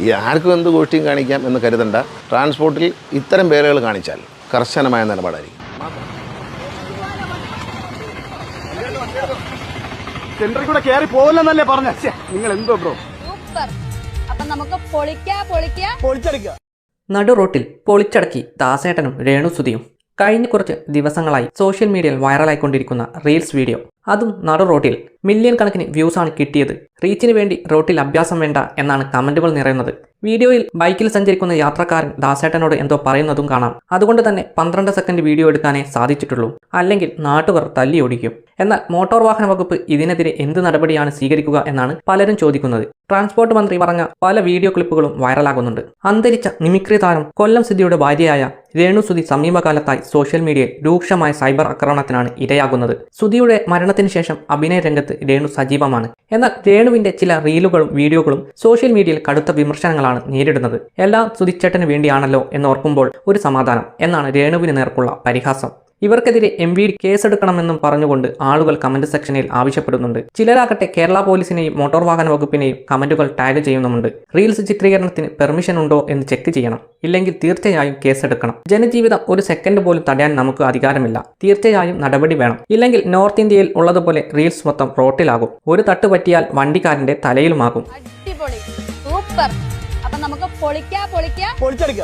ഈ ആർക്കും എന്ത് ഗോഷ്ടിയും കാണിക്കാം എന്ന് കരുതണ്ട. ട്രാൻസ്പോർട്ടിൽ ഇത്തരം പേരുകൾ കാണിച്ചാൽ കർശനമായ നിലപാടായിരിക്കും. സെന്ററിൽ കൂടെ കയറി പോകില്ലെന്നല്ലേ പറഞ്ഞ? നിങ്ങൾ എന്തോ ബ്രോ നമുക്ക് പൊളിക്കാ പൊളിക്കാ. പൊളിച്ചെടുക്കുക നടു റോട്ടിൽ പൊളിച്ചടക്കി ദാസേട്ടനും രേണുസുതിയും. കഴിഞ്ഞ കുറച്ച് ദിവസങ്ങളായി സോഷ്യൽ മീഡിയയിൽ വൈറലായിക്കൊണ്ടിരിക്കുന്ന റീൽസ് വീഡിയോ അതും നടു റോട്ടിൽ മില്യൺ കണക്കിന് വ്യൂസ് ആണ് കിട്ടിയത്. റീച്ചിന് വേണ്ടി റോട്ടിൽ അഭ്യാസം വേണ്ട എന്നാണ് കമന്റുകൾ നിറയുന്നത്. വീഡിയോയിൽ ബൈക്കിൽ സഞ്ചരിക്കുന്ന യാത്രക്കാരൻ ദാസേട്ടനോട് എന്തോ പറയുന്നതും കാണാം. അതുകൊണ്ട് തന്നെ പന്ത്രണ്ട് സെക്കൻഡ് വീഡിയോ എടുക്കാനേ സാധിച്ചിട്ടുള്ളൂ. അല്ലെങ്കിൽ നാട്ടുകാർ തല്ലി ഓടിക്കും എന്നാൽ മോട്ടോർ വാഹന വകുപ്പ് ഇതിനെതിരെ എന്ത് നടപടിയാണ് സ്വീകരിക്കുക എന്നാണ് പലരും ചോദിക്കുന്നത്. ട്രാൻസ്പോർട്ട് മന്ത്രി പറഞ്ഞ പല വീഡിയോ ക്ലിപ്പുകളും വൈറലാകുന്നുണ്ട് അന്തരിച്ച മിമിക്രി താരം കൊല്ലം സിദ്ധിയുടെ ഭാര്യയായ രേണു സുധി സമീപകാലത്തായി സോഷ്യൽ മീഡിയയിൽ രൂക്ഷമായ സൈബർ ആക്രമണത്തിനാണ് ഇരയാകുന്നത്. സുധിയുടെ മരണത്തിന് ശേഷം അഭിനയ രംഗത്ത് രേണു സജീവമാണ്. എന്നാൽ രേണുവിന്റെ ചില റീലുകളും വീഡിയോകളും സോഷ്യൽ മീഡിയയിൽ കടുത്ത വിമർശനങ്ങളാണ് നേരിടുന്നത്. എല്ലാം സുധിച്ചേട്ടന് വേണ്ടിയാണല്ലോ എന്നോർക്കുമ്പോൾ ഒരു സമാധാനം എന്നാണ് രേണുവിന് നേർക്കുള്ള പരിഹാസം. ഇവർക്കെതിരെ എം വി കേസെടുക്കണമെന്നും പറഞ്ഞുകൊണ്ട് ആളുകൾ കമന്റ് സെക്ഷനിൽ ആവശ്യപ്പെടുന്നുണ്ട്. ചിലരാകട്ടെ കേരള പോലീസിനെയും മോട്ടോർ വാഹന വകുപ്പിനെയും കമന്റുകൾ ടാഗ് ചെയ്യുന്നുമുണ്ട്. റീൽസ് ചിത്രീകരണത്തിന് പെർമിഷൻ ഉണ്ടോ എന്ന് ചെക്ക് ചെയ്യണം. ഇല്ലെങ്കിൽ തീർച്ചയായും കേസെടുക്കണം. ജനജീവിതം ഒരു സെക്കൻഡ് പോലും തടയാൻ നമുക്ക് അധികാരമില്ല. തീർച്ചയായും നടപടി വേണം. ഇല്ലെങ്കിൽ നോർത്ത് ഇന്ത്യയിൽ ഉള്ളതുപോലെ റീൽസ് മൊത്തം റോട്ടിലാകും. ഒരു തട്ട് പറ്റിയാൽ വണ്ടിക്കാരന്റെ തലയിലുമാകും. അടിപൊളി. സൂപ്പർ. അപ്പൊ നമുക്ക് പൊളിക്കാ പൊളിക്കാ പൊളിച്ചെടുക്കുക